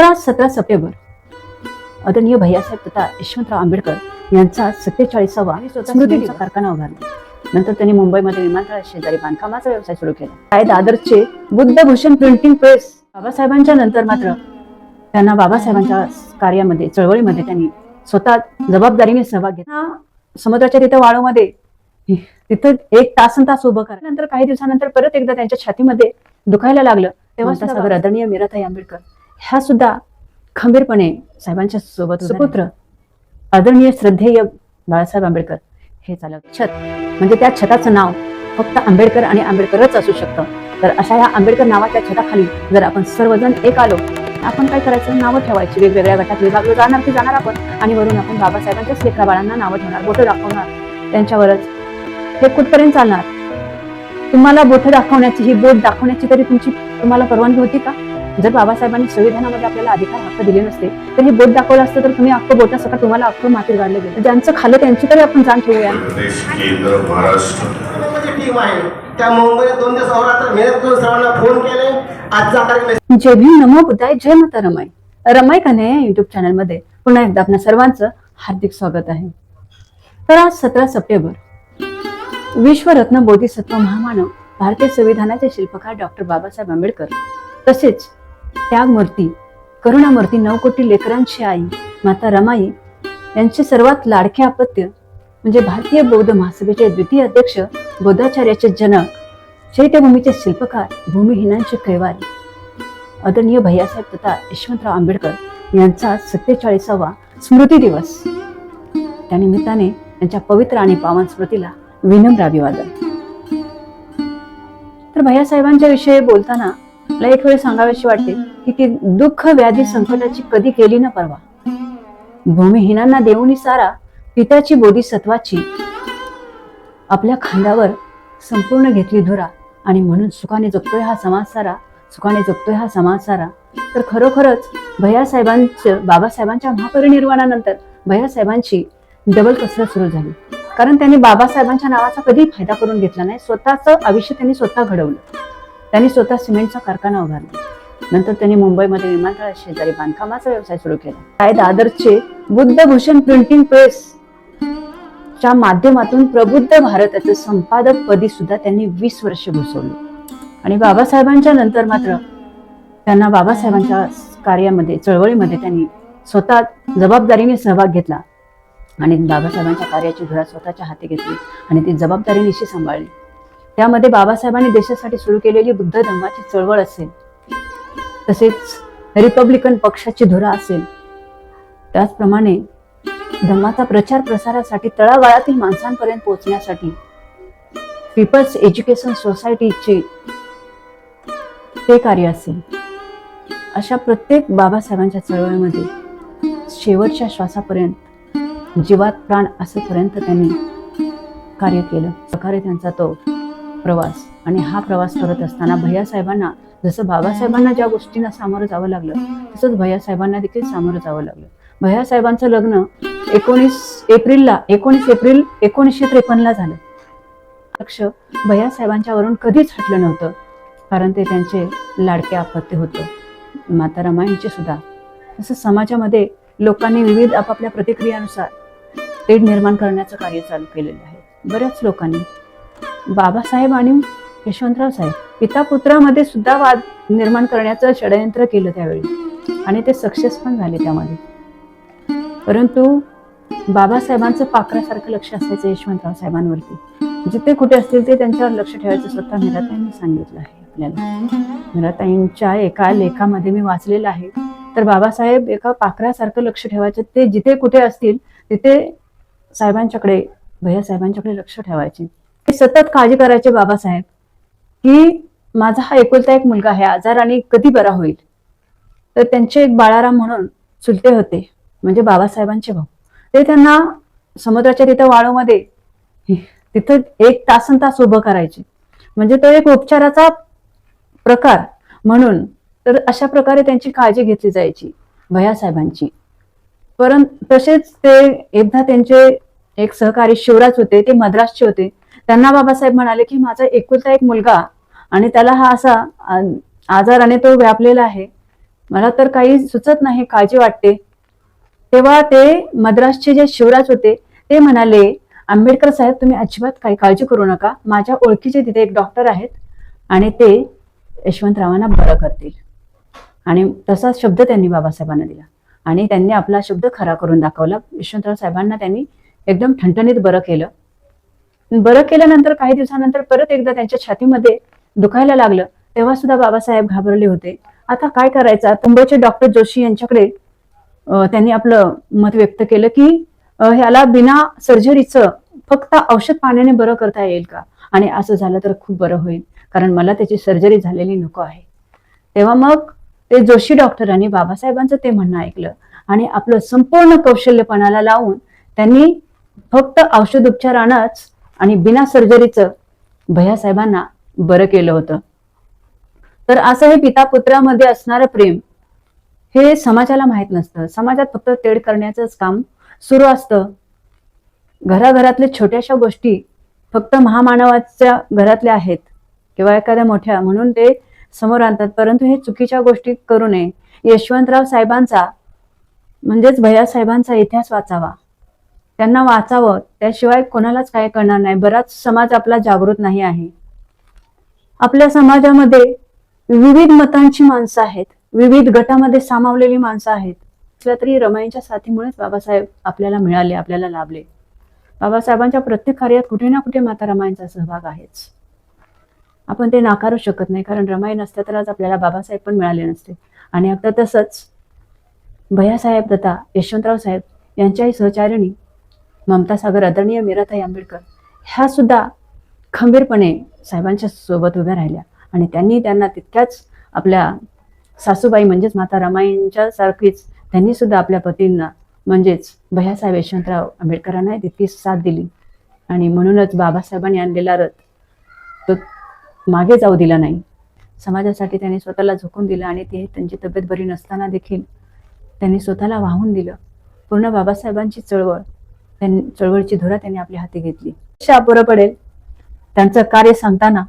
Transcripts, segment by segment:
तर आज सतरा सप्टेंबर. आदरणीय भैयासाहेब तथा यशवंतराव आंबेडकर यांचा सत्तेचाळीसावा स्मृतीचा कारखाना उभारला. नंतर त्यांनी मुंबईमध्ये विमानतळा शेजारी बांधकामाचा व्यवसाय सुरू केला. काय दादरचे बुद्धभूषण प्रिंटिंग प्रेस बाबासाहेबांच्या नंतर मात्र त्यांना बाबासाहेबांच्या कार्यामध्ये चळवळीमध्ये त्यांनी स्वतः जबाबदारीने सहभाग घेतला. समुद्राच्या तिथं वाळूमध्ये तिथं एक तासन तास उभं करा नंतर काही दिवसानंतर परत एकदा त्यांच्या छातीमध्ये दुखायला लागलं. तेव्हा आदरणीय मीराताई आंबेडकर ह्या सुद्धा खंबीरपणे साहेबांच्या सोबत सुपुत्र आदरणीय श्रद्धेय बाळासाहेब आंबेडकर हे चालत छत म्हणजे त्या छताचं नाव फक्त आंबेडकर आणि आंबेडकरच असू शकतं. तर अशा या आंबेडकर नावाच्या छताखाली जर आपण सर्वजण एक आलो आपण काय करायचं? नावं ठेवायची. वेगवेगळ्या गटात विभागलं जाणार की जाणार आपण. आणि वरून आपण बाबासाहेबांच्याच लेखा बाळांना नावं ठेवणार बोटं दाखवणार. त्यांच्यावरच हे कुठपर्यंत चालणार? तुम्हाला बोटं दाखवण्याची ही बोट दाखवण्याची तरी तुमची तुम्हाला परवानगी होती का? जर बाबासाहेबांनी संविधानामध्ये आपल्याला अधिकार हक्क दिले नसते तर ही बोट दाखवलं असतं तर तुम्ही अख्खं बोटा सकाळ तुम्हाला अख्खं मातीत गाडलं गेलं. ज्यांचं खाल्लं त्यांची तरी आपण जाण ठेवूया. प्रदेश केंद्र महाराष्ट्र. मुंबईची टीम आहे त्या मुंबईत दोन दिवस अहोरात्र मेहनत करून सर्वांना फोन केले आजचा कार्यक्रम जय भीम नमो बुद्धाय जय माता रमाई रमाई कन्या या युट्यूब चॅनलमध्ये पुन्हा एकदा आपल्या सर्वांचं हार्दिक स्वागत आहे. तर आज सतरा सप्टेंबर विश्वरत्न बोधिसत्व महामानव भारतीय संविधानाचे शिल्पकार डॉक्टर बाबासाहेब आंबेडकर तसेच त्यागमूर्ती करुणामूर्ती नऊ कोटी लेकरांची आई माता रमाई यांचे सर्वात लाडके अपत्य म्हणजे भारतीय बौद्ध महासभेचे द्वितीय अध्यक्ष बौद्धाचार्याचे जनक चैत्यभूमीचे शिल्पकार भूमिहीनांचे कैवारी. आदरणीय भैयासाहेब तथा यशवंतराव आंबेडकर यांचा सत्तेचाळीसावा स्मृती दिवस. त्यानिमित्ताने त्यांच्या पवित्र आणि पावन स्मृतीला विनम्र अभिवादन. तर भैयासाहेबांच्या विषयी बोलताना मला एक वेळ सांगावीशी वाटते की ती दुःख व्याधी संकटाची कधी केली न परवा? भूमिहीनांना देऊनी सारा पित्याची बोधिसत्वाची आपल्या खांद्यावर संपूर्ण घेतली धुरा आणि म्हणून सुखाने जगतोय हा समाज सारा सुखाने जगतोय हा समाज सारा तर खरोखरच भैयासाहेबांचं बाबासाहेबांच्या महापरिनिर्वाणानंतर भैयासाहेबांची डबल कसरत सुरू झाली. कारण त्यांनी बाबासाहेबांच्या नावाचा कधी फायदा करून घेतला नाही. स्वतःचं आयुष्य त्यांनी स्वतः घडवलं. त्यांनी स्वतः सिमेंटचा कारखाना उभारला. नंतर त्यांनी मुंबईमध्ये विमानतळा शेजारी बांधकामाचा व्यवसाय सुरू केला. काय दादरचे बुद्धभूषण प्रिंटिंग प्रेस च्या माध्यमातून प्रबुद्ध भारताचं संपादक पदी सुद्धा त्यांनी वीस वर्ष घुसवले आणि बाबासाहेबांच्या नंतर मात्र त्यांना बाबासाहेबांच्या कार्यामध्ये चळवळीमध्ये त्यांनी स्वतः जबाबदारीने सहभाग घेतला. आणि बाबासाहेबांच्या कार्याची धुरा स्वतःच्या हाती घेतली आणि ती जबाबदारीनिशी सांभाळली. त्यामध्ये बाबासाहेबांनी देशासाठी सुरू केलेली बुद्ध धर्माची चळवळ असेल तसेच रिपब्लिकन पक्षाची धुरा असेल. त्याचप्रमाणे धम्माचा प्रचार प्रसारासाठी तळागाळातील माणसांपर्यंत पोहोचण्यासाठी पीपल्स एज्युकेशन सोसायटीचे ते कार्य असेल. अशा प्रत्येक बाबासाहेबांच्या चळवळीमध्ये शेवटच्या श्वासापर्यंत जीवात प्राण असेपर्यंत त्यांनी कार्य केलं. प्रकारे त्यांचा तो प्रवास. आणि हा प्रवास करत असताना भैयासाहेबांना जसं बाबासाहेबांना ज्या गोष्टींना सामोरं जावं लागलं तसंच भैयासाहेबांना देखील सामोरं जावं लागलं. भैयासाहेबांचं लग्न एकोणीस एप्रिलला एकोणीस एप्रिल एकोणीसशे त्रेपन्नला झालं. लक्ष भैयासाहेबांच्या वरून कधीच हटलं नव्हतं कारण ते त्यांचे लाडके अपत्य होतं. माता रमाईंचे सुद्धा. तसं समाजामध्ये लोकांनी विविध आपापल्या प्रतिक्रियानुसार तेढ निर्माण करण्याचं कार्य चालू केलेलं आहे. बऱ्याच लोकांनी बाबासाहेब आणि यशवंतराव साहेब पिता पुत्रामध्ये सुद्धा वाद निर्माण करण्याचं षडयंत्र केलं त्यावेळी. आणि ते सक्सेस पण झाले त्यामध्ये. परंतु बाबासाहेबांचं पाकरासारखं लक्ष असायचं यशवंतराव साहेबांवरती. जिथे कुठे असतील ते त्यांच्यावर लक्ष ठेवायचं स्वतः मिराताईंनी सांगितलं आहे आपल्याला. मिराताईंच्या एका लेखामध्ये मी वाचलेलं आहे. तर बाबासाहेब एका पाखरासारखं लक्ष ठेवायचं. ते जिथे कुठे असतील तिथे साहेबांच्याकडे भैया साहेबांच्याकडे लक्ष ठेवायचे. सतत काळजी करायचे बाबासाहेब. की माझा हा एकुलता एक मुलगा आहे आजाराने कधी बरा होईल. तर त्यांचे एक बाळाराम म्हणून चुलते होते म्हणजे बाबासाहेबांचे भाऊ. ते त्यांना समुद्राच्या तिथं वाळूमध्ये तिथं एक तासन तास उभं करायचे. म्हणजे तो एक उपचाराचा प्रकार म्हणून तर अशा प्रकारे त्यांची काळजी घेतली जायची भयासाहेबांची. परंतु तसेच ते एकदा त्यांचे एक सहकारी शिवराज होते ते मद्रासचे होते. त्यांना बाबासाहेब म्हणाले की माझा एकुलता एक मुलगा आणि त्याला हा असा आजाराने तो व्यापलेला आहे. मला तर काही सुचत नाही काळजी वाटते. तेव्हा ते मद्रासचे जे शिवराज होते ते म्हणाले आंबेडकर साहेब तुम्ही अजिबात काही काळजी करू नका. माझ्या ओळखीचे तिथे एक डॉक्टर आहेत आणि ते यशवंतरावांना बरं करतील. आणि तसा शब्द त्यांनी बाबासाहेबांना दिला. आणि त्यांनी आपला शब्द खरा करून दाखवला. यशवंतराव साहेबांना त्यांनी एकदम ठणठणीत बरं केलं. बरं केल्यानंतर काही दिवसानंतर परत एकदा त्यांच्या छातीमध्ये दुखायला लागलं तेव्हा सुद्धा बाबासाहेब घाबरले होते. आता काय करायचं? मुंबईचे डॉक्टर जोशी यांच्याकडे त्यांनी आपलं मत व्यक्त केलं की ह्याला बिना सर्जरीचं फक्त औषध पाण्याने बरं करता येईल का? आणि असं झालं तर खूप बरं होईल कारण मला त्याची सर्जरी झालेली नको आहे. तेव्हा मग ते जोशी डॉक्टरांनी बाबासाहेबांचं ते म्हणणं ऐकलं आणि आपलं संपूर्ण कौशल्यपणाला लावून त्यांनी फक्त औषध उपचारानंच आणि बिना सर्जरीचं भैयासाहेबांना बरं केलं होतं. तर असं हे पिता पुत्रामध्ये असणारं प्रेम हे समाजाला माहीत नसतं. समाजात फक्त तेढ करण्याचंच काम सुरू असतं. घराघरातल्या छोट्याशा गोष्टी फक्त महामानवाच्या घरातल्या आहेत किंवा एखाद्या मोठ्या म्हणून ते समोर आणतात. परंतु हे चुकीच्या गोष्टी करू नये. यशवंतराव साहेबांचा म्हणजेच भैया साहेबांचा इतिहास वाचावा. त्यांना वाचावं. त्याशिवाय कोणालाच काय करणार नाही. बराच समाज आपला जागृत नाही आहे. आपल्या समाजामध्ये विविध मतांची माणसं आहेत. विविध गटामध्ये सामावलेली माणसं आहेत. असल्या तरी रमाईंच्या साथीमुळेच बाबासाहेब आपल्याला मिळाले आपल्याला लाभले. बाबासाहेबांच्या प्रत्येक कार्यात कुठे ना कुठे माता रमाईंचा सहभाग आहेच. आपण ते नाकारू शकत नाही कारण रमाई नसत्या तर आज आपल्याला बाबासाहेब पण मिळाले नसते. आणि आता तसंच भैयासाहेब दत्ता यशवंतराव साहेब यांच्याही सहचारिणी ममता सागर आदरणीय मीराताई आंबेडकर ह्या सुद्धा खंबीरपणे साहेबांच्या सोबत उभ्या राहिल्या. आणि त्यांनी त्यांना तितक्याच आपल्या सासूबाई म्हणजेच माता रमाईंच्या सारखीच त्यांनी सुद्धा आपल्या पतींना म्हणजेच भैयासाहेब यशवंतराव आंबेडकरांना तितकी साथ दिली. आणि म्हणूनच बाबासाहेबांनी आणलेला रथ तो मागे जाऊ दिला नाही. समाजासाठी त्यांनी स्वतःला झोकून दिलं आणि ते त्यांची तब्येत बरी नसताना देखील त्यांनी स्वतःला वाहून दिलं. पूर्ण बाबासाहेबांची चळवळ त्यांनी चळवळीची धुरा त्यांनी आपल्या हाती घेतली. अशा बरं पडेल त्यांचं कार्य सांगताना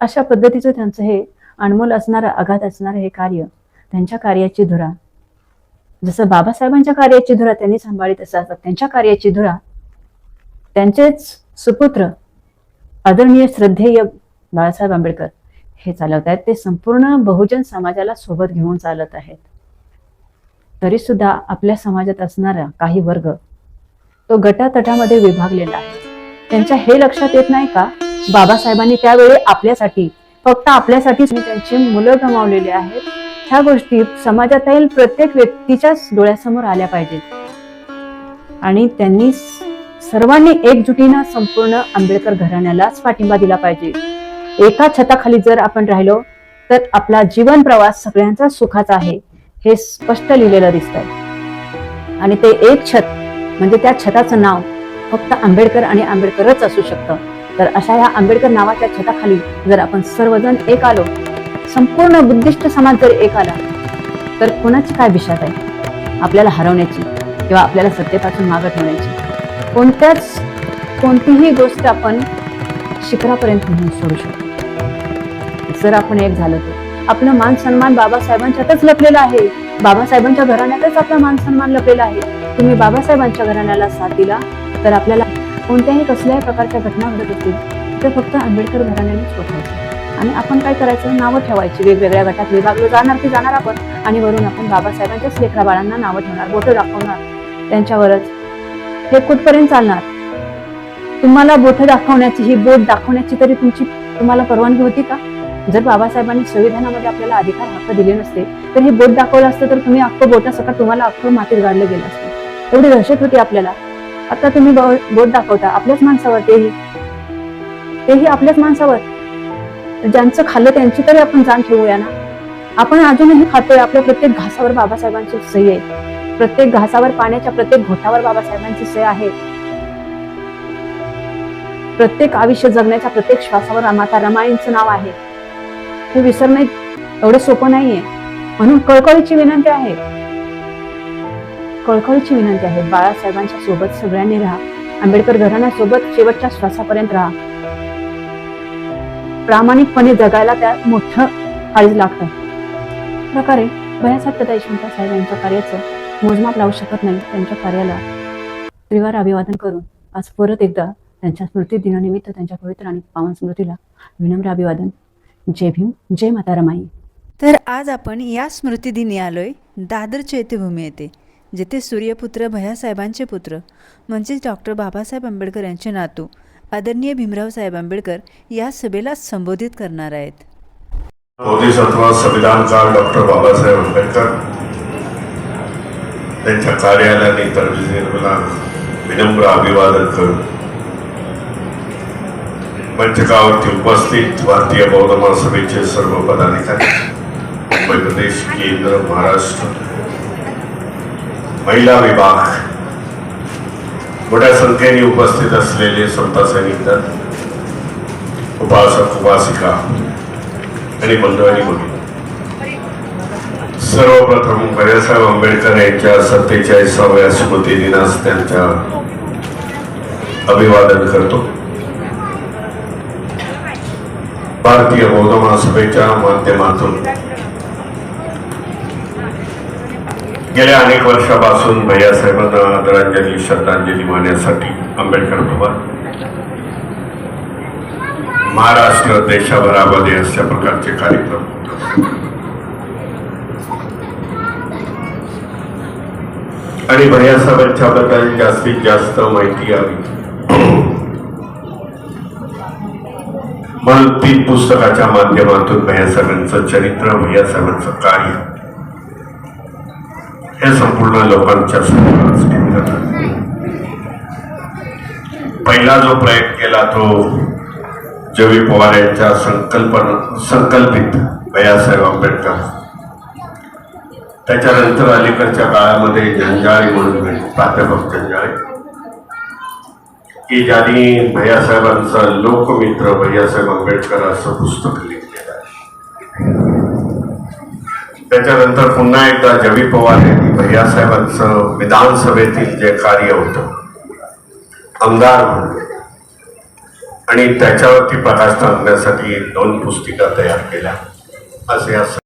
अशा पद्धतीचं त्यांचं हे अनमोल असणारं आघात असणारं हे कार्य त्यांच्या कार्याची धुरा. जसं बाबासाहेबांच्या कार्याची धुरा त्यांनी सांभाळली तसं त्यांच्या कार्याची धुरा त्यांचेच सुपुत्र आदरणीय श्रद्धेय बाळासाहेब आंबेडकर हे चालवत आहेत. ते संपूर्ण बहुजन समाजाला सोबत घेऊन चालत आहेत. तरी सुद्धा आपल्या समाजात असणारा काही वर्ग तो गटातटामध्ये विभागलेला आहे. त्यांच्या हे लक्षात येत नाही का? बाबासाहेबांनी त्यावेळी आपल्यासाठी फक्त आपल्यासाठीच त्यांची मुलं गमावलेली आहेत. ह्या गोष्टी समाजातील प्रत्येक व्यक्तीच्याच डोळ्यासमोर आल्या पाहिजेत. आणि त्यांनी सर्वांनी एकजुटीनं संपूर्ण आंबेडकर घराण्यालाच पाठिंबा दिला पाहिजे. एका छताखाली जर आपण राहिलो तर आपला जीवन प्रवास सगळ्यांचा सुखाचा आहे हे स्पष्ट लिहिलेलं दिसतंय. आणि ते एक छत म्हणजे त्या छताचं नाव फक्त आंबेडकर आणि आंबेडकरच असू शकतं. तर अशा ह्या आंबेडकर नावाच्या छताखाली जर आपण सर्वजण एक आलो संपूर्ण बुद्धिस्ट समाज जर एक आला तर कोणाची काय विषाद आहे? आपल्याला हरवण्याची किंवा आपल्याला सत्तेपासून मागं ठेवण्याची. कोणत्याच कोणतीही गोष्ट आपण शिखरापर्यंत म्हणून सोडू शकतो जर आपण एक झालो तर. आपलं मान सन्मान बाबासाहेबांच्यातच लपलेलं आहे. बाबासाहेबांच्या घराण्यातच आपला मान सन्मान लपलेला आहे. तुम्ही बाबासाहेबांच्या घराण्याला साथ दिला तर आपल्याला कोणत्याही कसल्याही प्रकारच्या घटना घडत असतील तर फक्त आंबेडकर घराण्यानेच ओळखायचं आणि आपण काय करायचं? नावं ठेवायची. वेगवेगळ्या गटात विभागलं जाणार ते जाणार आपण. आणि वरून आपण बाबासाहेबांच्याच लेकरा बाळांना नावं ठेवणार बोटं दाखवणार. त्यांच्यावरच. हे कुठपर्यंत चालणार? तुम्हाला बोट दाखवण्याची ही बोट दाखवण्याची तरी तुमची तुम्हाला परवानगी होती का? जर बाबासाहेबांनी संविधानामध्ये आपल्याला अधिकार हक्क दिले नसते तर हे बोट दाखवलं असतं तर तुम्ही अख्खं बोटासकट तुम्हाला अख्खं मातीत गाडलं गेलं असतं. एवढी दहशत होती आपल्याला. आता तुम्ही बोट दाखवता आपल्याच माणसावर तेही. तेही आपल्याच माणसावर. ज्यांचं खाल्लं त्यांची तरी आपण जाण ठेवूया ना? आपण अजूनही खातोय आपल्या प्रत्येक घासावर बाबासाहेबांची सही आहे. प्रत्येक घासावर पाण्याच्या प्रत्येक घोटावर बाबासाहेबांची सही आहे. प्रत्येक आयुष्य जगण्याच्या प्रत्येक श्वासावर माता रमाईंचं नाव आहे. हे विसरणे एवढं सोपं नाहीये. म्हणून कळकळीची विनंती आहे. कळकळीची विनंती आहे. बाळासाहेबांच्या सोबत सगळ्यांनी राहा. आंबेडकर घराण्यासोबत शेवटच्या श्वासापर्यंत राहा. प्रामाणिकपणे जगायला त्या मोठं काळीज लागतं प्रकारे बऱ्याच तथा यशवंत साहेब यांच्या कार्याचं मोजमाप लावू शकत नाही त्यांच्या कार्याला. त्रिवार अभिवादन करून आज परत एकदा त्यांच्या स्मृती दिनानिमित्त त्यांच्या पवित्र आणि पावन स्मृतीला विनम्र अभिवादन. जय भीम जय माता रमाई तर आज आपण या स्मृतिदिनी आलोय. दादर चैत्यभूमी येथे. जिथे सूर्यपुत्र भयासाहेबांचे पुत्र म्हणजेच डॉक्टर बाबासाहेब आंबेडकर यांचे नातू आदरणीय भीमराव साहेब आंबेडकर या सभेला संबोधित करणार आहेत. बोधिसत्व संविधानकार डॉक्टर बाबासाहेब आंबेडकर त्यांच्या कार्यालयाने तरविजेला विनम्र अभिवादन करून मंचकावरती उपस्थित भारतीय बौद्ध महासभेचे सर्व पदाधिकारी मुंबई प्रदेश केंद्र महाराष्ट्र महिला विभाग. मोठ्या संख्येने उपस्थित असलेले समता सैनिक दल उपासक उपासिका आणि बंधू आणि मुली. सर्वप्रथम भैयासाहेब आंबेडकर यांच्या सत्तेचाळीसाव्या स्मृती दिनास त्यांच्या अभिवादन करतो. भारतीय बौद्ध महासभेच्या माध्यमातून गेल्या अनेक वर्षापासून भैयासाहेबांना आदरांजली श्रद्धांजली वाहण्यासाठी आंबेडकर भवन. महाराष्ट्र देशभरामध्ये अशा प्रकारचे कार्यक्रम आणि भैयासाहेबांच्या बद्दल जास्तीत जास्त माहिती हवी. म्हणून तीन पुस्तकाच्या माध्यमातून भैयासाहेबांचं चरित्र भैयासाहेबांचं कार्य हे संपूर्ण लोकांच्या समोर पहिला जो प्रयत्न केला तो जवी पवार यांच्या संकल्पना संकल्पित भैयासाहेब आंबेडकर. त्याच्यानंतर अलीकडच्या काळामध्ये जंजाळे म्हणून प्राध्यापक जंजाळे. की ज्यांनी भैयासाहेबांचा लोकमित्र भैयासाहेब आंबेडकर असं पुस्तक लिहिलं आहे त्याच्यानंतर पुन्हा एकदा जवी पवार यांनी भैयासाहेबांचं विधानसभेतील जे कार्य होतं आमदार म्हणून आणि त्याच्यावरती प्रकाश टाकण्यासाठी दोन पुस्तिका तयार केल्या. असे असं